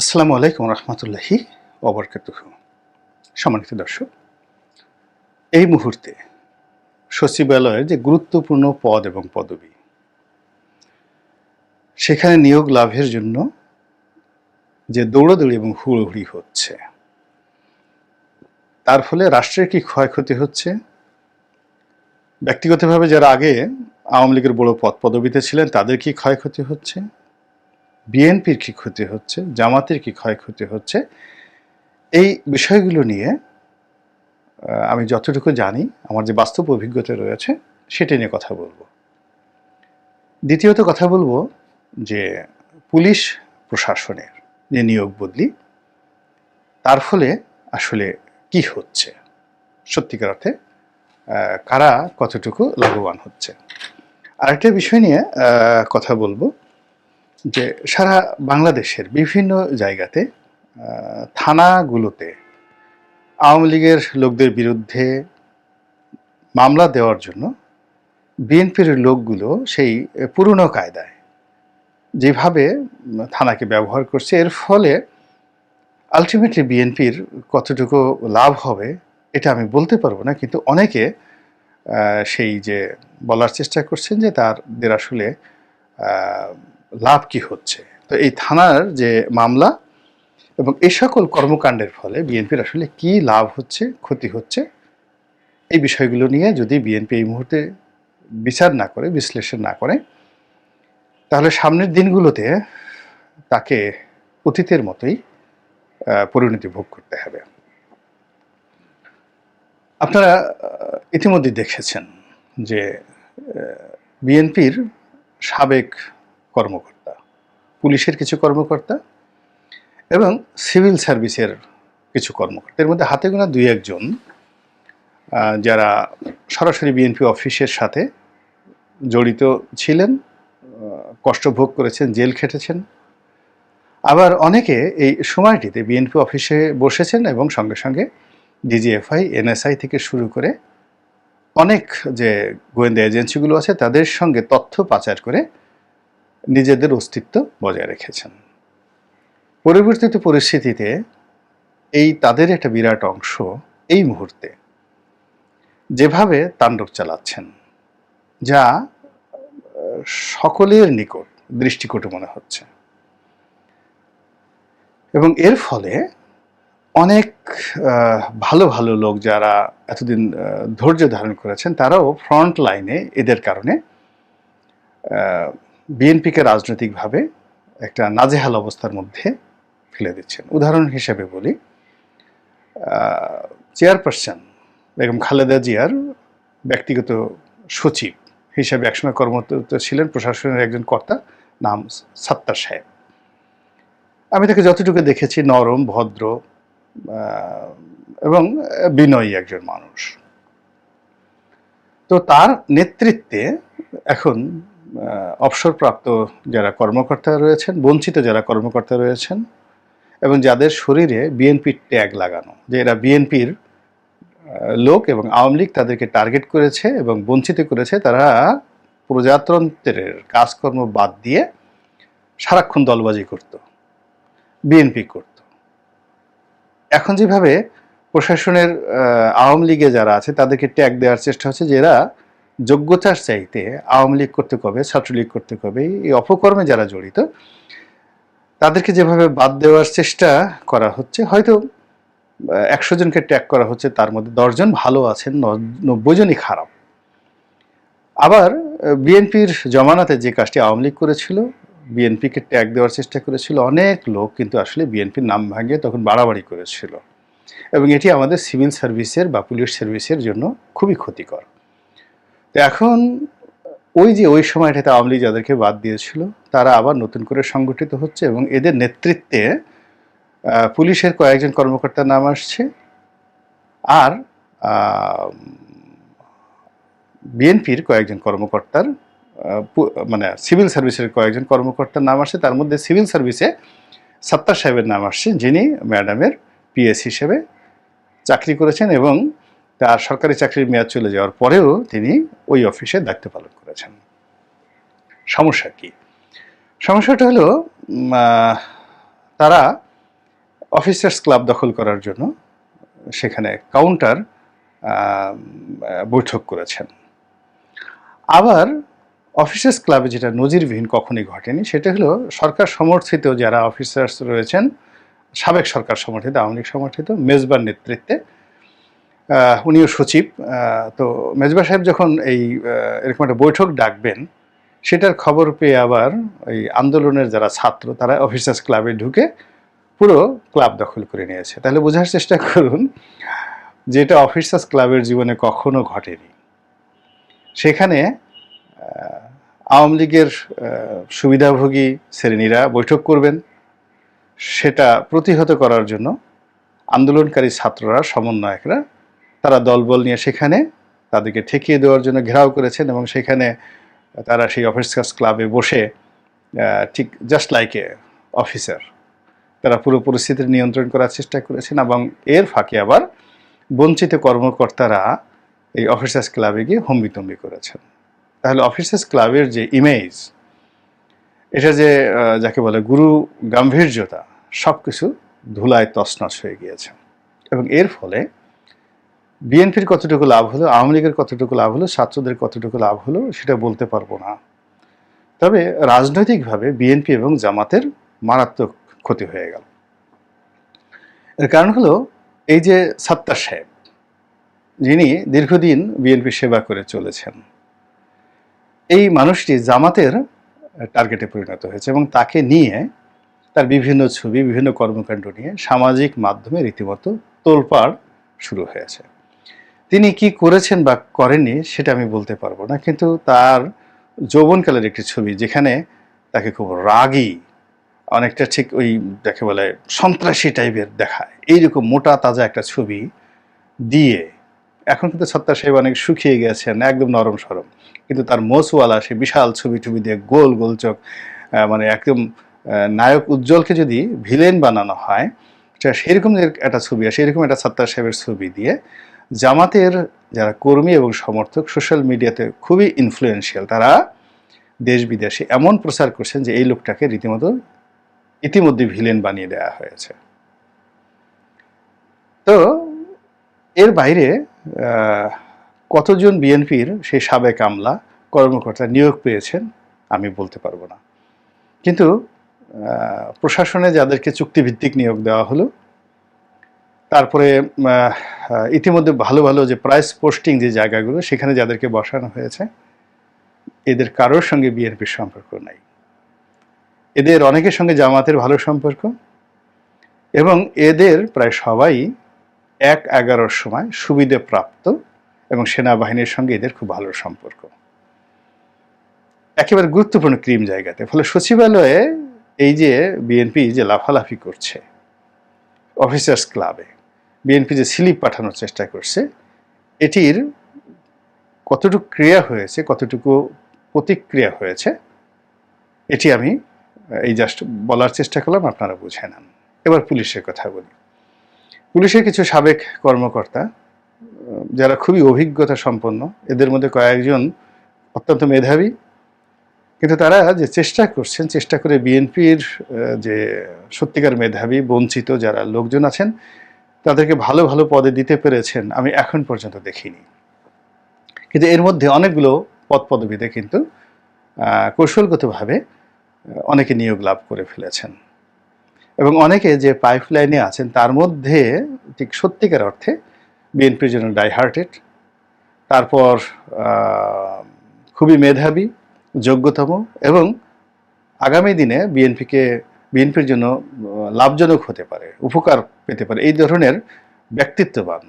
আসসালামু আলাইকুম রহমতুল্লাহি অবরকাতুহ সম্মানিত দর্শক, এই মুহূর্তে সচিবালয়ের যে গুরুত্বপূর্ণ পদ এবং পদবি, সেখানে নিয়োগ লাভের জন্য যে দৌড়াদৌড়ি এবং হুড়োহুড়ি হচ্ছে, তার ফলে রাষ্ট্রের কি ক্ষয়ক্ষতি হচ্ছে? ব্যক্তিগতভাবে যারা আগে আওয়ামী লীগের বড় পদ পদবিতে ছিলেন, তাদের কি ক্ষয়ক্ষতি হচ্ছে? বিএনপির কি ক্ষতি হচ্ছে? জামাতের কি ক্ষয়ক্ষতি হচ্ছে? এই বিষয়গুলো নিয়ে আমি যতটুকু জানি, আমার যে বাস্তব অভিজ্ঞতা রয়েছে, সেটা নিয়ে কথা বলব। দ্বিতীয়ত কথা বলব যে পুলিশ প্রশাসনের যে নিয়োগ বদলি, তার ফলে আসলে কি হচ্ছে? সত্যিকার অর্থে কারা কতটুকু লাভবান হচ্ছে? আরেকটা বিষয় নিয়ে কথা বলব। যে সারা বাংলাদেশের বিভিন্ন জায়গাতে থানাগুলোতে আওয়ামী লীগের লোকদের বিরুদ্ধে মামলা দেওয়ার জন্য বিএনপির লোকগুলো সেই পুরনো কায়দায় যেভাবে থানাকে ব্যবহার করছে, এর ফলে আলটিমেটলি বিএনপির কতটুকু লাভ হবে এটা আমি বলতে পারব না, কিন্তু অনেকে সেই যে বলার চেষ্টা করছেন যে তাদের আসলে লাভ কি হচ্ছে? তো এই থানার যে মামলা এবং এই সকল কর্মকাণ্ডের ফলে বিএনপির আসলে কি লাভ হচ্ছে, ক্ষতি হচ্ছে, এই বিষয়গুলো নিয়ে যদি বিএনপি এই মুহূর্তে বিচার না করে, বিশ্লেষণ না করে, তাহলে সামনের দিনগুলোতে তাকে অতীতের মতোই পরিণতি ভোগ করতে হবে। আপনারা ইতিমধ্যে দেখেছেন যে বিএনপির সাবেক কর্মকর্তা, পুলিশের কিছু কর্মকর্তা এবং সিভিল সার্ভিসের কিছু কর্মকর্তা। এর মধ্যে হাতে গোনা দুই একজন যারা সরাসরি বিএনপি অফিসের সাথে জড়িত ছিলেন কষ্ট ভোগ করেছেন, জেল খেটেছেন। আবার অনেকে এই সময়টিতে বিএনপি অফিসে বসেছেন এবং সঙ্গে সঙ্গে ডিজিএফআই, এনএসআই থেকে শুরু করে অনেক যে গোয়েন্দা এজেন্সিগুলো আছে, তাদের সঙ্গে তথ্য পাচার করে নিজেদের অস্তিত্ব বজায় রেখেছেন। পরিবর্তিত পরিস্থিতিতে এই তাদের একটা বিরাট অংশ এই মুহূর্তে যেভাবে তাণ্ডব চালাচ্ছেন, যা সকলের নিকট দৃষ্টিকটু মনে হচ্ছে। এবং এর ফলে অনেক ভালো ভালো লোক যারা এতদিন ধৈর্য ধারণ করেছেন, তারাও ফ্রন্ট লাইনে এদের কারণে বিএনপিকে রাজনৈতিকভাবে একটা নাজেহাল অবস্থার মধ্যে ফেলে দিচ্ছেন। উদাহরণ হিসেবে বলি চেয়ারপারসন বেগম খালেদা জিয়ার ব্যক্তিগত সচিব হিসেবে একসময় কর্মরত ছিলেন প্রশাসনের একজন কর্তা নাম সাত্তার সাহেব। আমি তাকে যতটুকু দেখেছি, নরম, ভদ্র এবং বিনয়ী একজন মানুষ। তো তার নেতৃত্বে এখন অবসরপ্রাপ্ত যারা কর্মকর্তা রয়েছেন, বঞ্চিত যারা কর্মকর্তা রয়েছেন, এবং যাদের শরীরে বিএনপির ট্যাগ লাগানো, যে এরা বিএনপির লোক এবং আওয়ামী লীগ তাদেরকে টার্গেট করেছে এবং বঞ্চিত করেছে, তারা প্রজাতন্ত্রের কাজকর্ম বাদ দিয়ে সারাক্ষণ দলবাজি করত বিএনপি করত। এখন যেভাবে প্রশাসনের আওয়ামী লীগে যারা আছে, তাদেরকে ট্যাগ দেওয়ার চেষ্টা হচ্ছে যে এরা যোগ্যতার চাইতে আওয়ামী লীগ করতে কবে ছাত্রলীগ করতে কবে এই অপকর্মে যারা জড়িত, তাদেরকে যেভাবে বাদ দেওয়ার চেষ্টা করা হচ্ছে, হয়তো একশো জনকে ট্যাগ করা হচ্ছে, তার মধ্যে দশজন ভালো আছেন নব্বই জনই খারাপ। আবার বিএনপির জমানাতে যে কাজটি আওয়ামী লীগ করেছিল, বিএনপিকে ট্যাগ দেওয়ার চেষ্টা করেছিল, অনেক লোক কিন্তু আসলে বিএনপির নাম ভাঙিয়ে তখন বাড়াবাড়ি করেছিল। এবং এটি আমাদের সিভিল সার্ভিসের বা পুলিশ সার্ভিসের জন্য খুবই ক্ষতিকর। এখন ওই যে ওই সময়টাতে আওয়ামী লীগ যাদেরকে বাদ দিয়েছিল, তারা আবার নতুন করে সংগঠিত হচ্ছে এবং এদের নেতৃত্বে পুলিশের কয়েকজন কর্মকর্তার নাম আসছে আর বিএনপির কয়েকজন কর্মকর্তার মানে সিভিল সার্ভিসের কয়েকজন কর্মকর্তার নাম আসছে। তার মধ্যে সিভিল সার্ভিসে সত্তার সাহেবের নাম আসছে, যিনি ম্যাডামের পিএস হিসেবে চাকরি করেছেন এবং তার সরকারি চাকরির মেয়াদ চলে যাওয়ার পরেও তিনি ওই অফিসে দায়িত্ব পালন করেছেন। সমস্যা কি? সমস্যাটা হলো তারা অফিসার্স ক্লাব দখল করার জন্য সেখানে কাউন্টার বৈঠক করেছেন। আবার অফিসার্স ক্লাবে যেটা নজিরবিহীন কখনই ঘটেনি, সেটা হলো সরকার সমর্থিত যারা অফিসার্স রয়েছেন, সাবেক সরকার সমর্থিত, আওয়ামী লীগ সমর্থিত, মেজবার নেতৃত্বে উনিও সচিব তো মেজবা সাহেব যখন এই এরকম একটা বৈঠক ডাকবেন, সেটার খবর পেয়ে আবার এই আন্দোলনের যারা ছাত্র, তারা অফিসার্স ক্লাবে ঢুকে পুরো ক্লাব দখল করে নিয়েছে। তাহলে বোঝার চেষ্টা করুন যেটা অফিসার্স ক্লাবের জীবনে কখনো ঘটেনি। সেখানে আওয়ামী লীগের সুবিধাভোগী শ্রেণীরা বৈঠক করবেন। সেটা প্রতিহত করার জন্য আন্দোলনকারী ছাত্ররা, সমন্বয়করা তারা দলবল নিয়ে সেখানে তাদেরকে ঠেকিয়ে দেওয়ার জন্য ঘেরাও করেছেন এবং সেখানে তারা সেই অফিসার্স ক্লাবে বসে ঠিক জাস্ট লাইক এ অফিসার তারা পুরো পরিস্থিতি নিয়ন্ত্রণ করার চেষ্টা করেছেন এবং এর ফাঁকে আবার বঞ্চিত কর্মকর্তারা এই অফিসার্স ক্লাবে গিয়ে হম্বিতম্বি করেছেন। তাহলে অফিসার্স ক্লাবের যে ইমেজ এটা যে যাকে বলে গুরু গাম্ভীর্যতা সব কিছু ধুলায় তছনছ হয়ে গিয়েছে এবং এর ফলে বিএনপির কতটুকু লাভ হলো, আওয়ামী লীগের কতটুকু লাভ হলো, ছাত্রদের কতটুকু লাভ হলো, সেটা বলতে পারব না। তবে রাজনৈতিকভাবে বিএনপি এবং জামাতের মারাত্মক ক্ষতি হয়ে গেল। এর কারণ হলো এই যে সাত্তার সাহেব, যিনি দীর্ঘদিন বিএনপি সেবা করে চলেছেন, এই মানুষটি জামাতের টার্গেটে পরিণত হয়েছে এবং তাকে নিয়ে তার বিভিন্ন ছবি, বিভিন্ন কর্মকাণ্ড নিয়ে সামাজিক মাধ্যমে রীতিমতো তোলপাড় শুরু হয়েছে। তিনি কি করেছেন বা করেননি সেটা আমি বলতে পারব না, কিন্তু তার যৌবনকালের একটি ছবি যেখানে তাকে খুব রাগী, অনেকটা ঠিক ওই যাকে বলে সন্ত্রাসী টাইপের দেখায়। এইরকম মোটা তাজা একটা ছবি দিয়ে এখন কিন্তু সত্তার সাহেব অনেক শুকিয়ে গেছেন, একদম নরম সরম, কিন্তু তার মোসওয়ালা সে বিশাল ছবি টবি দিয়ে গোল গোল চোখ মানে একদম নায়ক উজ্জ্বলকে যদি ভিলেন বানানো হয় সেরকম একটা ছবি আর সেরকম একটা সত্তার সাহেবের ছবি দিয়ে জামাতের যারা কর্মী এবং সমর্থক সোশ্যাল মিডিয়াতে খুবই ইনফ্লুয়েন্সিয়াল তারা দেশ বিদেশে এমন প্রচার করছেন যে এই লোকটাকে রীতিমতো ইতিমধ্যে ভিলেন বানিয়ে দেওয়া হয়েছে। তো এর বাইরে কতজন বিএনপির সেই সাবেক আমলা কর্মকর্তা নিয়োগ পেয়েছেন আমি বলতে পারব না। কিন্তু প্রশাসনে যাদেরকে চুক্তিভিত্তিক নিয়োগ দেওয়া হলো, তারপরে ইতিমধ্যে ভালো ভালো যে প্রাইস পোস্টিং যে জায়গাগুলো, সেখানে যাদেরকে বসানো হয়েছে, এদের কারোর সঙ্গে বিএনপির সম্পর্ক নাই। এদের অনেকের সঙ্গে জামাতের ভালো সম্পর্ক এবং এদের প্রায় সবাই এক এগারোর সময় সুবিধে প্রাপ্ত এবং সেনাবাহিনীর সঙ্গে এদের খুব ভালো সম্পর্ক। একেবারে গুরুত্বপূর্ণ ক্রিম জায়গাতে। ফলে সচিবালয়ে এই যে বিএনপি যে লাফালাফি করছে অফিসার্স ক্লাবে বিএনপি যে স্লিপ পাঠানোর চেষ্টা করছে, এটির কতটুকু ক্রিয়া হয়েছে, কতটুকু প্রতিক্রিয়া হয়েছে, এটি আমি, এই জাস্ট বলার চেষ্টা করলাম, আপনারা বুঝে নেন। এবার পুলিশের কথা বলি। পুলিশের কিছু সাবেক কর্মকর্তা, যারা খুবই অভিজ্ঞতা সম্পন্ন, এদের মধ্যে কয়েকজন অত্যন্ত মেধাবী কিন্তু তারা যে চেষ্টা করছেন, চেষ্টা করে বিএনপির যে সত্যিকার মেধাবী, বঞ্চিত যারা লোকজন আছেন, তাদেরকে ভালো ভালো পদে দিতে পেরেছেন আমি এখন পর্যন্ত দেখিনি। কিন্তু এর মধ্যে অনেকগুলো পদ পদবিতে কিন্তু কৌশলগতভাবে অনেকে নিয়োগ লাভ করে ফেলেছেন। এবং অনেকে যে পাইপলাইনে আছেন, তার মধ্যে ঠিক সত্যিকার অর্থে বিএনপির জন্য ডাইহার্টেড তারপর খুবই মেধাবী যোগ্যতম এবং আগামী দিনে বিএনপিকে, বিএনপির জন্য লাভজনক হতে পারে, উপকার পেতে পারে, এই ধরনের ব্যক্তিত্ববান,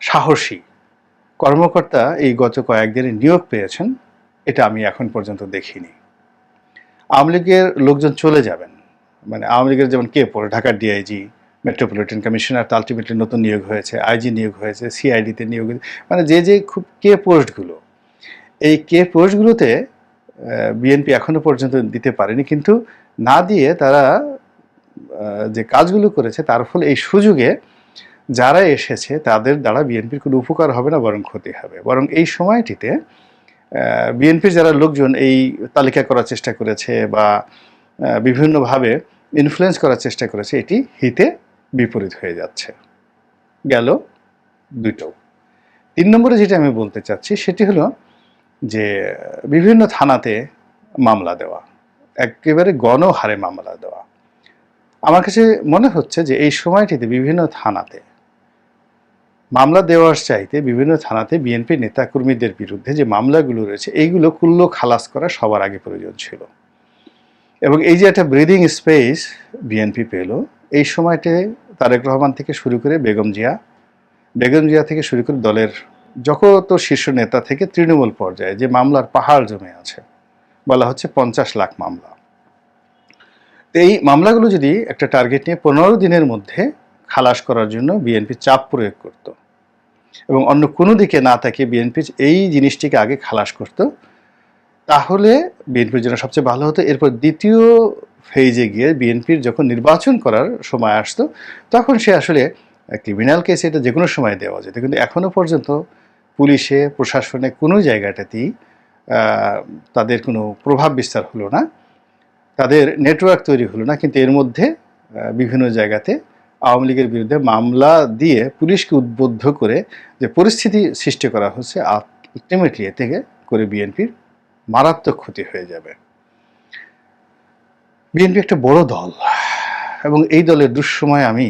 সাহসী কর্মকর্তা এই গত কয়েকদিনে নিয়োগ পেয়েছেন, এটা আমি এখন পর্যন্ত দেখিনি। আওয়ামী লীগের লোকজন চলে যাবেন মানে আওয়ামী লীগের যেমন কে পড়ে, ঢাকার ডিআইজি, মেট্রোপলিটন কমিশনার তো আলটিমেটলি নতুন নিয়োগ হয়েছে, আইজি নিয়োগ হয়েছে, সিআইডিতে নিয়োগ হয়েছে মানে যে যে খুব কে পোস্টগুলো, এই কে পোস্টগুলোতে বিএনপি এখনও পর্যন্ত দিতে পারেনি, কিন্তু না দিয়ে তারা যে কাজগুলো করেছে তার ফলে এই সুযোগে যারা এসেছে তাদের দ্বারা বিএনপির কোনো উপকার হবে না, বরং ক্ষতি হবে। বরং এই সময়টিতে বিএনপির যারা লোকজন এই তালিকা করার চেষ্টা করেছে বা বিভিন্নভাবে ইনফ্লুয়েন্স করার চেষ্টা করেছে, এটি হিতে বিপরীত হয়ে যাচ্ছে। গেল দুটো তিন নম্বরে যেটা আমি বলতে চাচ্ছি, সেটি হলো যে বিভিন্ন থানাতে মামলা দেওয়া, একেবারে গণহারে মামলা দেওয়া। আমার কাছে মনে হচ্ছে যে এই সময়টিতে বিভিন্ন থানাতে মামলা দেওয়ার চাইতে বিভিন্ন থানাতে বিএনপি নেতাকর্মীদের বিরুদ্ধে যে মামলাগুলো রয়েছে, এইগুলো কুল্লো খালাস করা সবার আগে প্রয়োজন ছিল। এবং এই যে একটা ব্রিদিং স্পেস বিএনপি পেল, এই সময়তে তারেক রহমান থেকে শুরু করে বেগম জিয়া বেগম জিয়া থেকে শুরু করে দলের যত শীর্ষ নেতা থেকে তৃণমূল পর্যায়ে যে মামলার পাহাড় জমে আছে, বলা হচ্ছে পঞ্চাশ লাখ মামলা। এই মামলাগুলো যদি একটা টার্গেট নিয়ে পনেরো দিনের মধ্যে খালাস করার জন্য বিএনপি চাপ প্রয়োগ করত এবং অন্য কোনো দিকে না তাকিয়ে বিএনপি এই জিনিসটিকে আগে খালাস করত, তাহলে বিএনপির জন্য সবচেয়ে ভালো হতো। এরপর দ্বিতীয় ফেজে গিয়ে বিএনপির যখন নির্বাচন করার সময় আসতো, তখন সে আসলে ক্রিমিনাল কেসে এটা যে কোনো সময় দেওয়া যেত। কিন্তু এখনও পর্যন্ত পুলিশে, প্রশাসনে কোনো জায়গাটাতেই তাদের কোনো প্রভাব বিস্তার হলো না। তাদের নেটওয়ার্ক তৈরি হলো না, কিন্তু এর মধ্যে বিভিন্ন জায়গাতে আওয়ামী লীগের বিরুদ্ধে মামলা দিয়ে পুলিশকে উদ্বুদ্ধ করে যে পরিস্থিতি সৃষ্টি করা হচ্ছে আলটিমেটলি এ থেকে করে বিএনপির মারাত্মক ক্ষতি হয়ে যাবে। বিএনপি একটা বড় দল, এবং এই দলের দুঃসময় আমি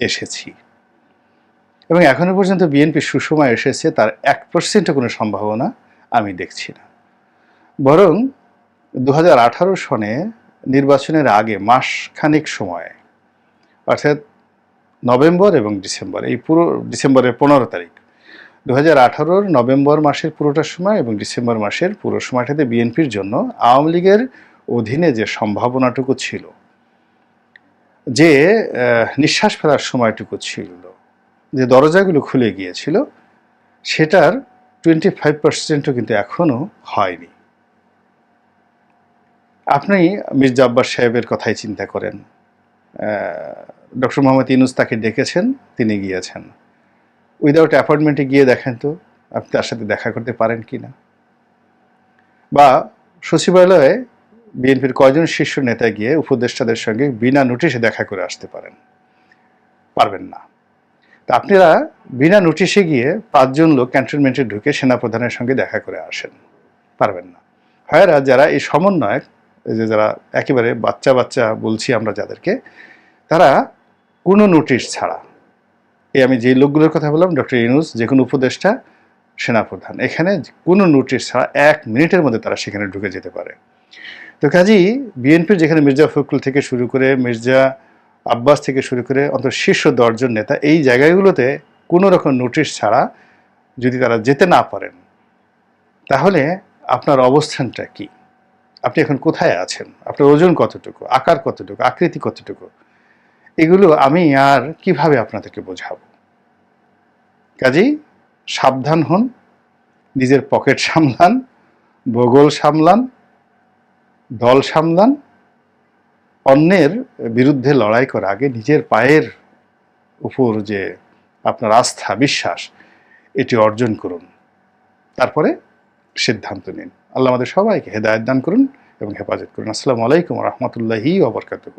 এসেছি। এবং এখনও পর্যন্ত বিএনপি সুসময় এসেছে, তার এক পার্সেন্টও কোনো সম্ভাবনা আমি দেখছি না। বরং দু হাজার আঠারো সনে নির্বাচনের আগে মাসখানেক সময়, অর্থাৎ নভেম্বর এবং ডিসেম্বর, এই পুরো ডিসেম্বরের পনেরো তারিখ দু হাজার নভেম্বর মাসের পুরোটা সময় এবং ডিসেম্বর মাসের পুরো সময়টাতে বিএনপির জন্য আওয়ামী লীগের অধীনে যে সম্ভাবনাটুকু ছিল, যে নিঃশ্বাস ফেলার সময়টুকু ছিল যে দরজাগুলো খুলে গিয়েছিল, সেটার টোয়েন্টি ফাইভ পার্সেন্টও কিন্তু এখনও হয়নি। আপনি মির্জা আব্বাস সাহেবের কথাই চিন্তা করেন। ডক্টর মোহাম্মদ ইনুস তাকে ডেকেছেন, তিনি গিয়েছেন। উইদাউট অ্যাপয়েন্টমেন্টে গিয়ে দেখেন তো, আপনি তার সাথে দেখা করতে পারেন কি না? বা সচিবালয়ে বিএনপির কয়জন শীর্ষ নেতা গিয়ে উপদেষ্টাদের সঙ্গে বিনা নোটিশে দেখা করে আসতে পারেন, পারবেন না। তা আপনারা বিনা নোটিশে গিয়ে পাঁচজন লোক ক্যান্টনমেন্টে ঢুকে সেনাপ্রধানের সঙ্গে দেখা করে আসেন। পারবেন না। হয়রা যারা এই সমন্বয়ক যে যারা একেবারে বাচ্চা বাচ্চা বলছি আমরা যাদেরকে, তারা কোনো নোটিশ ছাড়া, এই আমি যে লোকগুলোর কথা বললাম ডক্টর ইনুস যে কোনো উপদেষ্টা, সেনাপ্রধান, এখানে কোনো নোটিশ ছাড়া এক মিনিটের মধ্যে তারা সেখানে ঢুকে যেতে পারে। তো কাজেই বিএনপির যেখানে মির্জা ফখরুল থেকে শুরু করে মির্জা আব্বাস থেকে শুরু করে অন্তত শীর্ষ দশজন নেতা এই জায়গাগুলোতে কোনো রকম নোটিশ ছাড়া যদি তারা যেতে না পারেন, তাহলে আপনার অবস্থানটা কি? আপনি এখন কোথায় আছেন? আপনার ওজন কতটুকু? আকার কতটুকু? আকৃতি কতটুকু? এগুলো আমি আর কীভাবে আপনাদেরকে বোঝাবো? কাজেই সাবধান হন, নিজের পকেট সামলান, ভূগোল সামলান, দল সামলান অন্যের বিরুদ্ধে লড়াই করার আগে নিজের পায়ের উপর যে আপনার আস্থা, বিশ্বাস, এটি অর্জন করুন। তারপরে সিদ্ধান্ত নিন। আল্লাহ আমাদের সবাইকে হেদায়ত দান করুন এবং হেফাজত করুন। আসসালামু আলাইকুম রহমতুল্লাহি ওবরকাতুহ